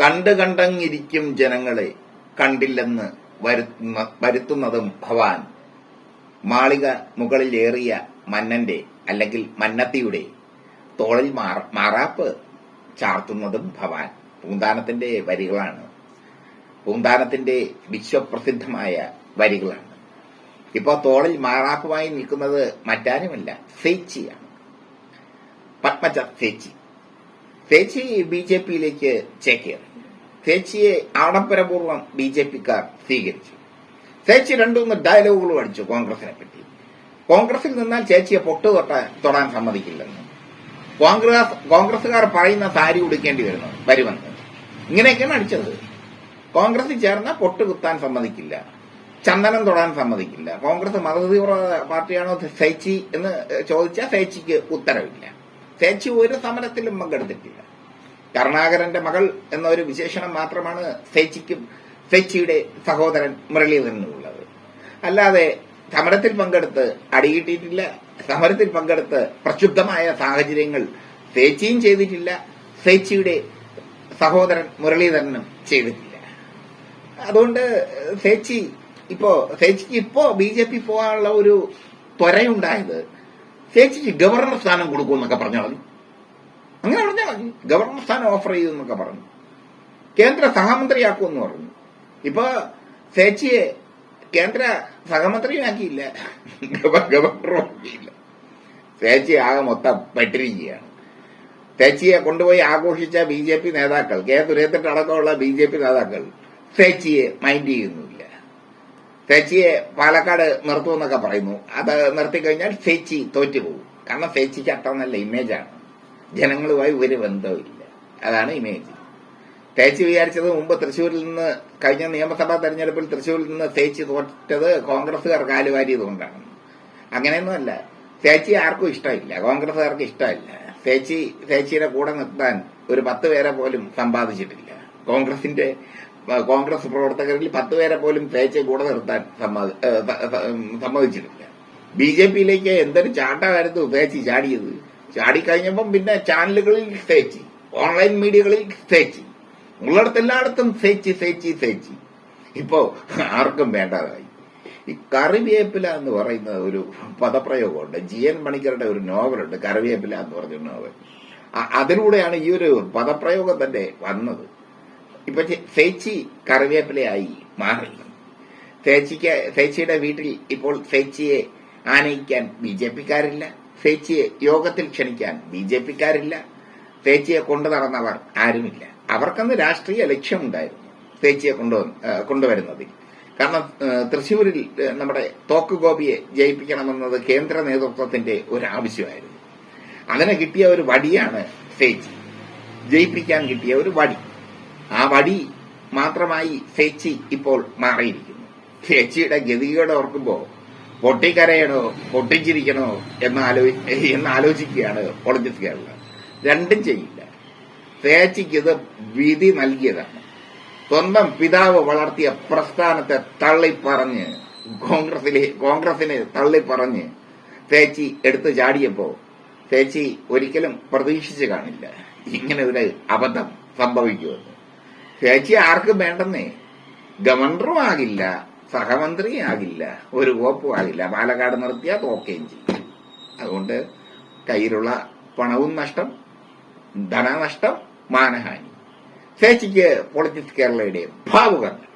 കണ്ട് കണ്ടങ്ങിരിക്കും ജനങ്ങളെ കണ്ടില്ലെന്ന് വരുത്തുന്ന വരുത്തുന്നതും ഭവാൻ. മാളിക മുകളിലേറിയ മന്നന്റെ അല്ലെങ്കിൽ മന്നത്തിയുടെ തോളിൽ മാറ- മാറാപ്പ് ചാർത്തുന്നതും ഭവാൻ. പൂന്താനത്തിന്റെ വരികളാണ്. പൂന്താനത്തിന്റെ വിശ്വപ്രസിദ്ധമായ വരികളാണ്. ഇപ്പോ തോളിൽ മാറാപ്പുമായി നിൽക്കുന്നത് മറ്റാരുമല്ല സേച്ചിയാണ്. പത്മജ സേച്ചി. സേച്ചി ബി ജെ പിയിലേക്ക് ചേക്കേറി. സേച്ചിയെ ആഡംബരപൂർവം ബി ജെ പിക്കാർ സ്വീകരിച്ചു. ചേച്ചി രണ്ടുമൂന്ന് ഡയലോഗുകളും അടിച്ചു കോൺഗ്രസിനെ പറ്റി. കോൺഗ്രസിൽ നിന്നാൽ ചേച്ചിയെ പൊട്ടു തൊട്ട തൊടാൻ സമ്മതിക്കില്ലെന്ന്. കോൺഗ്രസ് കോൺഗ്രസുകാർ പറയുന്ന സാരി ഉടുക്കേണ്ടി വരുന്നു വരുമെന്ന്. ഇങ്ങനെയൊക്കെയാണ് അടിച്ചത്. കോൺഗ്രസിൽ ചേർന്ന പൊട്ട് കുത്താൻ സമ്മതിക്കില്ല. ചന്ദനം തൊടാൻ സമ്മതിക്കില്ല. കോൺഗ്രസ് മതതീവ്ര പാർട്ടിയാണോ സേച്ചി എന്ന് ചോദിച്ചാൽ സേച്ചിക്ക് ഉത്തരവില്ല. സേച്ചി ഒരു സമരത്തിലും പങ്കെടുത്തിട്ടില്ല. കരുണാകരന്റെ മകൾ എന്ന ഒരു വിശേഷണം മാത്രമാണ് ഫെച്ചിക്കും ഫെച്ചിയുടെ സഹോദരൻ മുരളീധരനും ഉള്ളത് അല്ലാതെ സമരത്തിൽ പങ്കെടുത്ത് അടികിട്ടിയിട്ടില്ല. സമരത്തിൽ പങ്കെടുത്ത് പ്രക്ഷുബ്ധമായ സാഹചര്യങ്ങൾ ഫേച്ചിയും ചെയ്തിട്ടില്ല. ഫേച്ചിയുടെ സഹോദരൻ മുരളീധരനും ചെയ്തിട്ടില്ല. അതുകൊണ്ട് ഫേച്ചി ഇപ്പോ ഫേച്ചിക്ക് ഇപ്പോ ബി ജെ പി പോകാനുള്ള ഒരു ത്വരയുണ്ടായത് ഫേച്ചിക്ക് ഗവർണർ സ്ഥാനം കൊടുക്കുമെന്നൊക്കെ പറഞ്ഞു അങ്ങനെ പറഞ്ഞാൽ മതി ഗവർണർ സ്ഥാനം ഓഫർ ചെയ്തെന്നൊക്കെ പറഞ്ഞു. കേന്ദ്ര സഹമന്ത്രിയാക്കുമെന്ന് പറഞ്ഞു. ഇപ്പൊ സേച്ചിയെ കേന്ദ്ര സഹമന്ത്രിയാക്കിയില്ല ആക്കിയില്ല ഗവർണറും ആക്കിയില്ല ചേച്ചി ആകെ മൊത്തം പെട്ടിരിക്കുകയാണ്. സേച്ചിയെ കൊണ്ടുപോയി ആഘോഷിച്ച ബി ജെ പി നേതാക്കൾ കെ സുരേന്ദ്രൻ അടക്കമുള്ള ബി ജെ പി നേതാക്കൾ സേച്ചിയെ മൈൻഡ് ചെയ്യുന്നില്ല. സേച്ചിയെ പാലക്കാട് നിർത്തുമെന്നൊക്കെ പറയുന്നു. അത് നിർത്തിക്കഴിഞ്ഞാൽ സേച്ചി തോറ്റുപോകും. കാരണം സേച്ചിക്ക് അത്ര നല്ല ഇമേജാണ് ജനങ്ങളുമായി ഒരു ബന്ധവുമില്ല. അതാണ് ഇമേജ് തേച്ച് വിചാരിച്ചത് മുമ്പ് തൃശ്ശൂരിൽ നിന്ന് കഴിഞ്ഞ നിയമസഭാ തെരഞ്ഞെടുപ്പിൽ തൃശ്ശൂരിൽ നിന്ന് തേച്ച് തോറ്റത് കോൺഗ്രസുകാർ കാലുവാരിയതുകൊണ്ടാണ് അങ്ങനെയൊന്നുമല്ല തേച്ചി ആർക്കും ഇഷ്ടമില്ല. കോൺഗ്രസ്സുകാർക്ക് ഇഷ്ടമില്ല. തേച്ചി തേച്ചിയുടെ കൂടെ നിർത്താൻ ഒരു പത്ത് പേരെ പോലും സമ്പാദിച്ചിട്ടില്ല. കോൺഗ്രസിന്റെ കോൺഗ്രസ് പ്രവർത്തകരിൽ പത്ത് പേരെ പോലും തേച്ചി കൂടെ നിർത്താൻ സമ്മതിച്ചിട്ടില്ല. ബി ജെ പിയിലേക്ക് എന്തൊരു ചാട്ടമായിരുന്നു തേച്ചി ചാടിയത്? ചാടിക്കഴിഞ്ഞപ്പം പിന്നെ ചാനലുകളിൽ തേച്ചി ഓൺലൈൻ മീഡിയകളിൽ തേച്ചി ഉള്ളിടത്തെല്ലായിടത്തും തേച്ചി തേച്ചി തേച്ചി ഇപ്പോ ആർക്കും വേണ്ടതായി. ഈ കറിവേപ്പില എന്ന് പറയുന്ന ഒരു പദപ്രയോഗമുണ്ട്. ജി എൻ മണിക്കറുടെ ഒരു നോവലുണ്ട് കറിവേപ്പില എന്ന് പറഞ്ഞ നോവൽ. അതിലൂടെയാണ് ഈ ഒരു പദപ്രയോഗം തന്നെ വന്നത്. ഇപ്പൊ സേച്ചി കറിവേപ്പിലയായി മാറി. സേച്ചിക്ക് സേച്ചിയുടെ വീട്ടിൽ ഇപ്പോൾ സേച്ചിയെ ആനയിക്കാൻ ബി ജെ പിക്കാരില്ല. ചേച്ചിയെ യോഗത്തിൽ ക്ഷണിക്കാൻ ബി ജെ പിക്കാരില്ല. ഫേച്ചിയെ കൊണ്ടു നടന്നവർ ആരുമില്ല. അവർക്കന്ന് രാഷ്ട്രീയ ലക്ഷ്യമുണ്ടായിരുന്നു ഫേച്ചിയെ കൊണ്ടുവന്ന് കൊണ്ടുവരുന്നതിൽ കാരണം തൃശൂരിൽ നമ്മുടെ തോക്ക് ഗോപിയെ ജയിപ്പിക്കണമെന്നത് കേന്ദ്ര നേതൃത്വത്തിന്റെ ഒരു ആവശ്യമായിരുന്നു അങ്ങനെ കിട്ടിയ ഒരു വടിയാണ് ഫേച്ചി ജയിപ്പിക്കാൻ കിട്ടിയ ഒരു വടി. ആ വടി മാത്രമായി ഫേച്ചി ഇപ്പോൾ മാറിയിരിക്കുന്നു. ഫേച്ചിയുടെ ഗതികേട് ഓർക്കുമ്പോ പൊട്ടിക്കരയണോ? പൊട്ടിച്ചിരിക്കണോ? എന്നാലോ ആലോചിക്കുകയാണ് പൊളിറ്റിക്സ് കേരള. രണ്ടും ചെയ്യില്ല. തേച്ചിക്കത് വിധി നൽകിയതാണ്. സ്വന്തം പിതാവ് വളർത്തിയ പ്രസ്ഥാനത്തെ തള്ളിപ്പറഞ്ഞ് കോൺഗ്രസിലെ കോൺഗ്രസിനെ തള്ളിപ്പറഞ്ഞ് തേച്ചി എടുത്തു ചാടിയപ്പോ തേച്ചി ഒരിക്കലും പ്രതീക്ഷിച്ചു കാണില്ല. ഇങ്ങനെ ഒരു അബദ്ധം സംഭവിക്കുമെന്ന്. തേച്ചി ആർക്കും വേണ്ടെന്നേ. ഗവർണറും ആകില്ല. സഹമന്ത്രിയും ആകില്ല ഒരു കോപ്പും ആകില്ല പാലക്കാട് നിർത്തിയാൽ തോക്കുകയും ചെയ്യും. അതുകൊണ്ട് കയ്യിലുള്ള പണവും നഷ്ടം ധനനഷ്ടം മാനഹാനി. ചേച്ചിക്ക് പൊളിറ്റിക്സ് കേരളയുടെ ഭാവുകല്ല